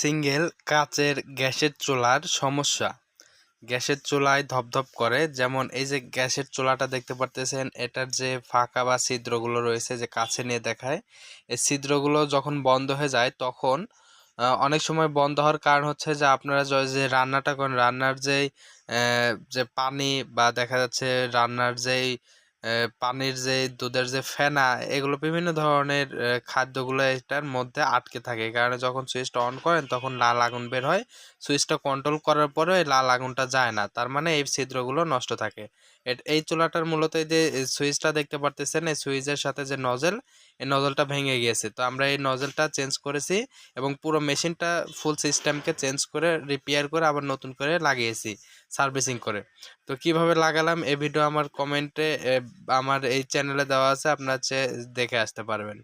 Single কাচের গ্যাসের চুলার সমস্যা। গ্যাসের চুলায় ধপধপ করে, যেমন এই যে গ্যাসের চুলাটা দেখতে পারতেছেন, এটার যে ফাঁকা বা ছিদ্রগুলো রয়েছে যে কাছে নিয়ে দেখায়, এই ছিদ্রগুলো যখন বন্ধ হয়ে যায়, তখন অনেক সময় বন্ধ হওয়ার কারণ হচ্ছে যে আপনারা যে রান্নাটা করেন, রান্নার যেই যে পানি বা দেখা যাচ্ছে রান্নার যেই পানির যে, দুধের যে ফেনা, এগুলো বিভিন্ন ধরনের খাদ্যগুলো এটার মধ্যে আটকে থাকে। কারণে যখন সুইচটা অন করেন, তখন লাল আগুন বের হয়। সুইচটা কন্ট্রোল করার পরেও এই লাল আগুনটা যায় না। তার মানে এই ছিদ্রগুলো নষ্ট থাকে। এই চুলাটার মূলত এই যে সুইচটা দেখতে পারতেছেন, এই সুইচের সাথে যে নজেল এই নজলটা ভেঙে গিয়েছে। তো আমরা এই নজলটা চেঞ্জ করেছি এবং পুরো মেশিনটা ফুল সিস্টেমকে চেঞ্জ করে রিপেয়ার করে আবার নতুন করে লাগিয়েছি। সার্ভিসিং করে। তো কীভাবে লাগালাম এই ভিডিও আমার কমেন্টে আমার এই চ্যানেলে দেওয়া আছে, আপনার দেখে আসতে পারবেন।